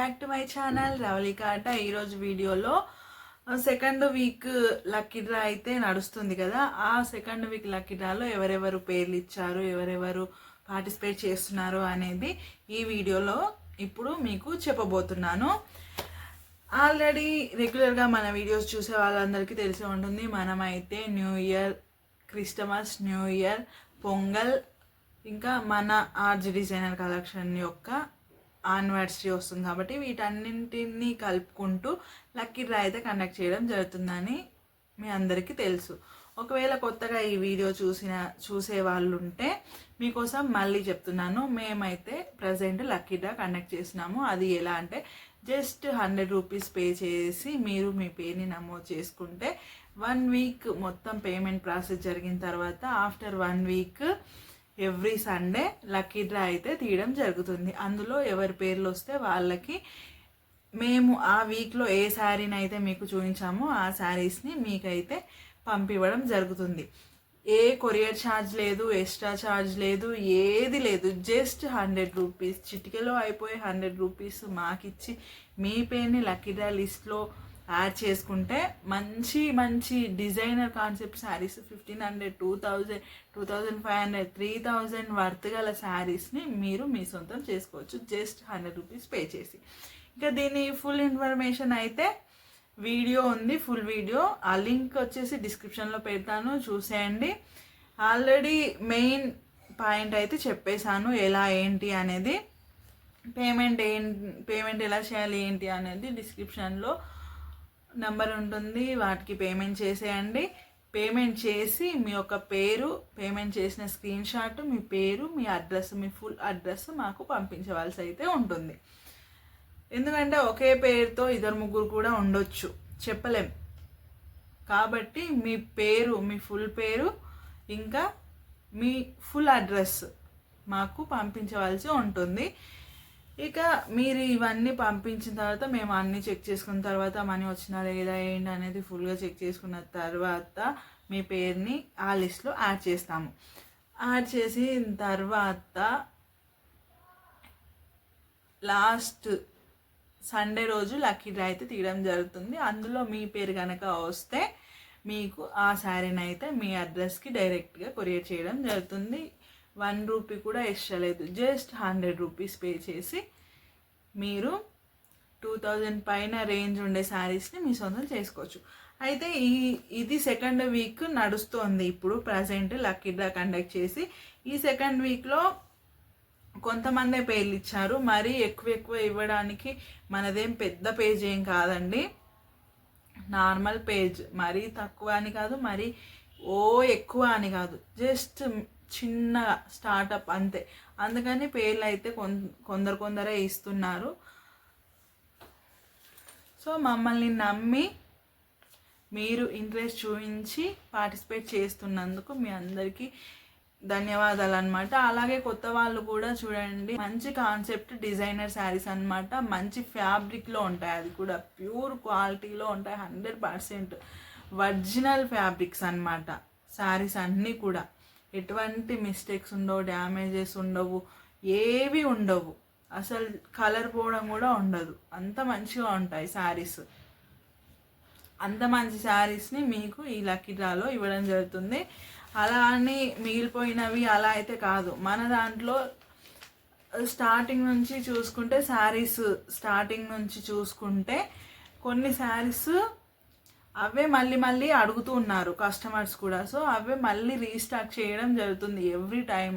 Back to my channel రవళికాట ఈరోజు వీడియోలో సెకండ్ వీక్ లక్కీ డ్రా అయితే నడుస్తుంది కదా. ఆ సెకండ్ వీక్ లక్కీ డ్రాలో ఎవరెవరు పేర్లు ఇచ్చారు ఎవరెవరు పార్టిసిపేట్ చేస్తున్నారు అనేది ఈ వీడియోలో ఇప్పుడు మీకు చెప్పబోతున్నాను. ఆల్రెడీ రెగ్యులర్గా మన వీడియోస్ చూసే వాళ్ళందరికీ తెలిసి ఉంటుంది మనమైతే new year Christmas new year Pongal ఇంకా మన ఆర్జ్ డిజైనర్ కలెక్షన్ యొక్క ఆనివర్సరీ వస్తుంది కాబట్టి వీటన్నింటినీ కలుపుకుంటూ లక్కీ డ్రా అయితే కండక్ట్ చేయడం జరుగుతుందని మీ అందరికీ తెలుసు. ఒకవేళ కొత్తగా ఈ వీడియో చూసిన చూసే వాళ్ళు ఉంటే మీకోసం మళ్ళీ చెప్తున్నాను మేమైతే ప్రజెంట్ లక్కీ డ్రా కండక్ట్ చేసినాము. అది ఎలా అంటే జస్ట్ హండ్రెడ్ రూపీస్ పే చేసి మీరు మీ పేరుని నమోదు చేసుకుంటే వన్ వీక్ మొత్తం పేమెంట్ ప్రాసెస్ జరిగిన తర్వాత after one week every Sunday lucky draw అయితే తీయడం జరుగుతుంది. అందులో ఎవరి పేర్లు వస్తే వాళ్ళకి మేము ఆ వీక్లో ఏ శారీని అయితే మీకు చూపించామో ఆ శారీస్ని మీకైతే పంపివ్వడం జరుగుతుంది. ఏ కొరియర్ ఛార్జ్ లేదు ఎక్స్ట్రా ఛార్జ్ లేదు ఏది లేదు. జస్ట్ హండ్రెడ్ రూపీస్ చిటికెలో అయిపోయి హండ్రెడ్ రూపీస్ మాకిచ్చి మీ పేరుని లక్కీ డ్రా లిస్ట్లో యాడ్ చేసుకుంటే మంచి మంచి designer concept sarees fifteen hundred two thousand two thousand five hundred three thousand worth గల శారీస్ని మీరు మీ సొంతం చేసుకోవచ్చు. జస్ట్ హండ్రెడ్ రూపీస్ పే చేసి. ఇంకా దీని ఫుల్ ఇన్ఫర్మేషన్ అయితే వీడియో ఉంది ఫుల్ వీడియో. ఆ లింక్ వచ్చేసి డిస్క్రిప్షన్లో పెడతాను చూసేయండి. ఆల్రెడీ మెయిన్ పాయింట్ అయితే చెప్పేశాను ఎలా ఏంటి అనేది. పేమెంట్ ఏం పేమెంట్ ఎలా చేయాలి ఏంటి అనేది డిస్క్రిప్షన్లో నెంబర్ ఉంటుంది వాటికి పేమెంట్ చేసేయండి. పేమెంట్ చేసి మీ యొక్క పేరు పేమెంట్ చేసిన స్క్రీన్ షాట్ మీ పేరు మీ అడ్రస్ మీ ఫుల్ అడ్రస్ మాకు పంపించవలసి అయితే ఉంటుంది. ఎందుకంటే ఒకే పేరుతో ఇద్దరు ముగ్గురు కూడా ఉండొచ్చు. చెప్పలేం. కాబట్టి మీ పేరు మీ ఫుల్ పేరు ఇంకా మీ ఫుల్ అడ్రస్ మాకు పంపించవలసి ఉంటుంది. ఇక మీరు ఇవన్నీ పంపించిన తర్వాత మేము అన్నీ చెక్ చేసుకున్న తర్వాత మనీ వచ్చినా లేదా ఏంటి అనేది ఫుల్గా చెక్ చేసుకున్న తర్వాత మీ పేరుని ఆ లిస్ట్లో యాడ్ చేస్తాము. యాడ్ చేసిన తర్వాత లాస్ట్ సండే రోజు లక్కీ డ్రా అయితే తీయడం జరుగుతుంది. అందులో మీ పేరు కనుక వస్తే మీకు ఆ శారీని అయితే మీ అడ్రస్కి డైరెక్ట్గా కొరియర్ చేయడం జరుగుతుంది. వన్ రూపీ కూడా ఎక్స్ట్రా లేదు. జస్ట్ హండ్రెడ్ రూపీస్ పే చేసి మీరు టూ థౌజండ్ పైన రేంజ్ ఉండే శారీస్ని మీ సొంతం చేసుకోవచ్చు. అయితే ఈ ఇది సెకండ్ వీక్ నడుస్తోంది ఇప్పుడు ప్రజెంట్ లక్కీ డ్రా కండక్ట్ చేసి. ఈ సెకండ్ వీక్లో కొంతమందే పేర్లు ఇచ్చారు. మరీ ఎక్కువ ఎక్కువ ఇవ్వడానికి మనదేం పెద్ద పేజ్ ఏం కాదండి. నార్మల్ పేజ్ మరీ తక్కువ అని కాదు మరీ ఓ ఎక్కువ అని కాదు. జస్ట్ చిన్న స్టార్టప్ అంతే. అందుకని పేర్లు అయితే కొందరు కొందరే ఇస్తున్నారు. సో మమ్మల్ని నమ్మి మీరు ఇంట్రెస్ట్ చూపించి పార్టిసిపేట్ చేస్తున్నందుకు మీ అందరికీ ధన్యవాదాలు అనమాట అలాగే కొత్త వాళ్ళు కూడా చూడండి మంచి కాన్సెప్ట్ డిజైనర్ శారీస్ అనమాట మంచి ఫ్యాబ్రిక్లో ఉంటాయి. అది కూడా ప్యూర్ క్వాలిటీలో ఉంటాయి. హండ్రెడ్ పర్సెంట్ ఒరిజినల్ ఫ్యాబ్రిక్స్ అనమాట శారీస్ అన్నీ కూడా. ఎటువంటి మిస్టేక్స్ ఉండవు డ్యామేజెస్ ఉండవు ఏవి ఉండవు. అసలు కలర్ పోవడం కూడా ఉండదు. అంత మంచిగా ఉంటాయి శారీస్ అంత మంచి శారీస్ని మీకు ఈ లక్కీ డ్రాలో ఇవ్వడం జరుగుతుంది. అలా అని మిగిలిపోయినవి అలా అయితే కాదు. మన దాంట్లో స్టార్టింగ్ నుంచి చూసుకుంటే శారీస్ స్టార్టింగ్ నుంచి చూసుకుంటే కొన్ని శారీస్ అవే మళ్ళీ మళ్ళీ అడుగుతూ ఉన్నారు కస్టమర్స్ కూడా. సో అవే మళ్ళీ రీస్టాక్ చేయడం జరుగుతుంది ఎవ్రీ టైం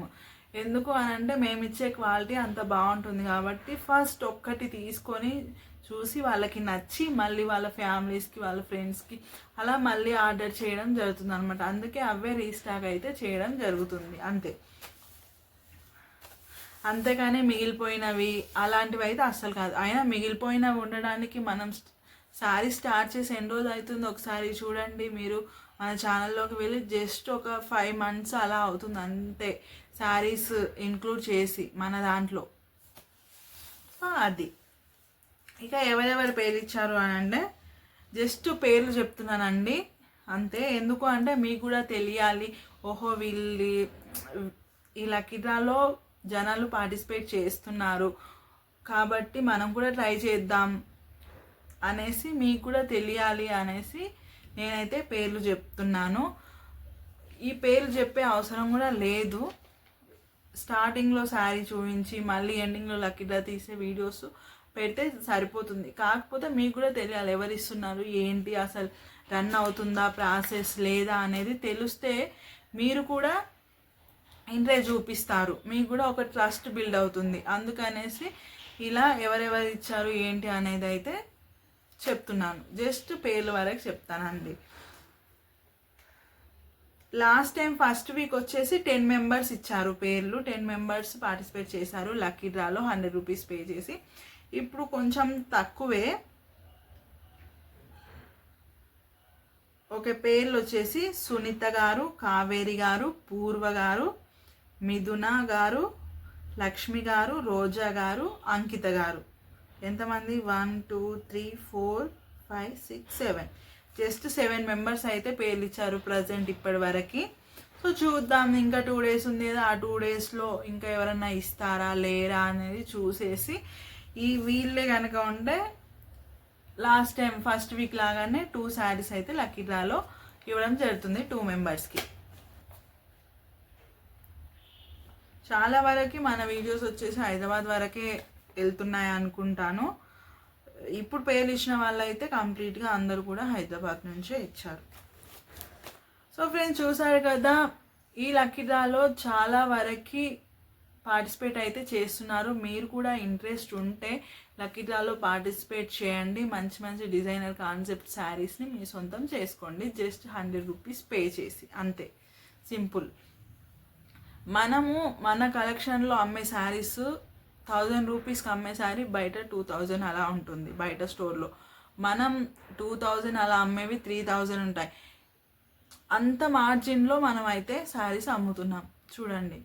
ఎందుకు అని అంటే మేము ఇచ్చే క్వాలిటీ అంత బాగుంటుంది కాబట్టి ఫస్ట్ ఒక్కటి తీసుకొని చూసి వాళ్ళకి నచ్చి మళ్ళీ వాళ్ళ ఫ్యామిలీస్కి వాళ్ళ ఫ్రెండ్స్కి అలా మళ్ళీ ఆర్డర్ చేయడం జరుగుతుంది అనమాట అందుకే అవే రీస్టాక్ అయితే చేయడం జరుగుతుంది. అంతే. అంతేకాని మిగిలిపోయినవి అలాంటివి అయితే అస్సలు కాదు. అయినా మిగిలిపోయినవి ఉండడానికి మనం శారీ స్టార్ట్ చేసి ఎన్ని రోజు అవుతుంది ఒకసారి చూడండి మీరు మన ఛానల్లోకి వెళ్ళి జస్ట్ ఒక ఫైవ్ మంత్స్ అలా అవుతుంది అంతే. శారీస్ ఇంక్లూడ్ చేసి మన దాంట్లో. అది. ఇక ఎవరెవరు పేర్లు ఇచ్చారు అని అంటే జస్ట్ పేర్లు చెప్తున్నానండి. అంతే. ఎందుకు అంటే మీకు కూడా తెలియాలి. ఓహో వీళ్ళు ఈ లకిడ్రాలో జనాలు పార్టిసిపేట్ చేస్తున్నారు. కాబట్టి మనం కూడా ట్రై చేద్దాం. అనేసి మీకు కూడా తెలియాలి అనేసి నేనైతే పేర్లు చెప్తున్నాను. ఈ పేర్లు చెప్పే అవసరం కూడా లేదు. స్టార్టింగ్లో శారీ చూపించి మళ్ళీ ఎండింగ్లో లక్కీ తీసే వీడియోస్ పెడితే సరిపోతుంది. కాకపోతే మీకు కూడా తెలియాలి ఎవరు ఇస్తున్నారు ఏంటి అసలు రన్ అవుతుందా ప్రాసెస్ లేదా అనేది తెలిస్తే మీరు కూడా ఇంట్రెస్ట్ చూపిస్తారు. మీకు కూడా ఒక ట్రస్ట్ బిల్డ్ అవుతుంది. అందుకనేసి ఇలా ఎవరెవరు ఇచ్చారు ఏంటి అనేది అయితే చెప్తున్నాను. జస్ట్ పేర్ల వరకు చెప్తానండి. లాస్ట్ టైం ఫస్ట్ వీక్ వచ్చేసి టెన్ మెంబర్స్ ఇచ్చారు పేర్లు. టెన్ మెంబర్స్ పార్టిసిపేట్ చేశారు. లక్కీ డ్రాలో హండ్రెడ్ రూపీస్ పే చేసి. ఇప్పుడు కొంచెం తక్కువే. ఓకే పేర్లు వచ్చేసి సునీత గారు కావేరి గారు పూర్వ గారు మిథున గారు లక్ష్మి గారు రోజా గారు అంకిత గారు. ఎంతమంది? One two three four five six seven. Just seven members అయితే పేర్లు ఇచ్చారు ప్రజెంట్ ఇప్పటి వరకు. సో చూద్దాం ఇంకా టూ డేస్ ఉంది కదా ఆ టూ డేస్లో ఇంకా ఎవరన్నా ఇస్తారా లేరా అనేది చూసేసి ఈ వీళ్ళే కనుక ఉంటే లాస్ట్ టైం ఫస్ట్ వీక్ లాగానే టూ శారీస్ అయితే లక్కీ డ్రాలో ఇవ్వడం జరుగుతుంది టూ మెంబర్స్కి. చాలా వరకు మన వీడియోస్ వచ్చేసి హైదరాబాద్ వరకే వెళ్తున్నాయి అనుకుంటాను. ఇప్పుడు పేర్లు ఇచ్చిన వాళ్ళు అయితే కంప్లీట్గా అందరూ కూడా హైదరాబాద్ నుంచే ఇచ్చారు. సో ఫ్రెండ్స్ చూసారు కదా ఈ లక్కీ డ్రాలో చాలా వరకు పార్టిసిపేట్ అయితే చేస్తున్నారు. మీరు కూడా ఇంట్రెస్ట్ ఉంటే లక్కీ డ్రాలో పార్టిసిపేట్ చేయండి. మంచి మంచి డిజైనర్ కాన్సెప్ట్ శారీస్ని మీ సొంతం చేసుకోండి. జస్ట్ హండ్రెడ్ రూపీస్ పే చేసి అంతే. సింపుల్. మనము మన కలెక్షన్లో అమ్మే శారీస్ థౌజండ్ రూపీస్కి అమ్మే శారీ బయట టూ థౌజండ్ అలా ఉంటుంది బయట స్టోర్లో మనం టూ థౌజండ్ అలా అమ్మేవి త్రీ థౌజండ్ ఉంటాయి. అంత మార్జిన్లో మనం అయితే శారీస్ అమ్ముతున్నాం. చూడండి.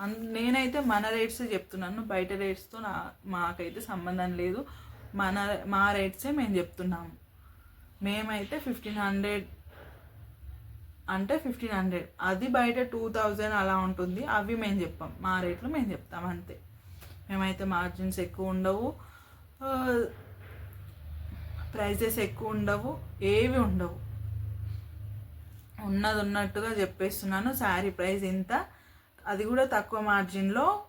అన్ నేనైతే మన రేట్స్ చెప్తున్నాను. బయట రేట్స్తో నా మాకైతే సంబంధం లేదు. మన మా రేట్సే మేము చెప్తున్నాము మేమైతే ఫిఫ్టీన్ హండ్రెడ్ అంటే ఫిఫ్టీన్ హండ్రెడ్ అది బయట టూ థౌజండ్ అలా ఉంటుంది. అవి మేము చెప్పాం. మా రేట్లు మేము చెప్తాం అంతే. మేమైతే మార్జిన్స్ ఎక్కువ ఉండవు. ప్రైజెస్ ఎక్కువ ఉండవు. ఏవి ఉండవు. ఉన్నది ఉన్నట్టుగా చెప్పేస్తున్నాను. శారీ ప్రైస్ ఇంత. అది కూడా తక్కువ మార్జిన్లో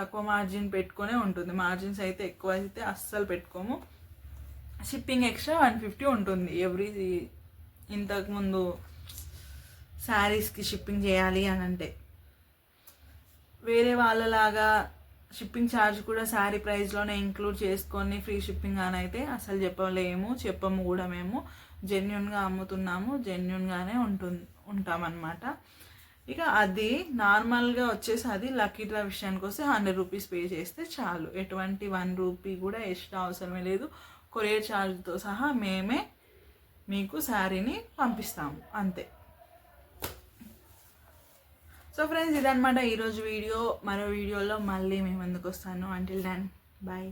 తక్కువ మార్జిన్ పెట్టుకునే ఉంటుంది. మార్జిన్స్ అయితే ఎక్కువ అయితే అస్సలు పెట్టుకోము. షిప్పింగ్ ఎక్స్ట్రా వన్ ఫిఫ్టీ ఉంటుంది. ఎవ్రీ ఇంతకుముందు శారీస్కి షిప్పింగ్ చేయాలి అని అంటే. వేరే వాళ్ళలాగా షిప్పింగ్ ఛార్జ్ కూడా శారీ ప్రైస్లోనే ఇంక్లూడ్ చేసుకొని ఫ్రీ షిప్పింగ్ అని అయితే అసలు చెప్పలేము చెప్పము కూడా మేము. జెన్యున్గా అమ్ముతున్నాము జెన్యున్గానే ఉంటుంది ఉంటామన్నమాట. ఇక అది నార్మల్గా వచ్చేసి అది లక్కీ డ్రా విషయానికి వస్తే హండ్రెడ్ రూపీస్ పే చేస్తే చాలు. ఎటువంటి వన్ రూపీ కూడా ఎక్స్ట్రా అవసరమే లేదు. కొరియర్ ఛార్జ్తో సహా మేమే మీకు శారీని పంపిస్తాము అంతే. సో ఫ్రెండ్స్ ఇదనమాట ఈరోజు వీడియో. మరో వీడియోలో మళ్ళీ మేము ఎందుకు వస్తాను. Until done bye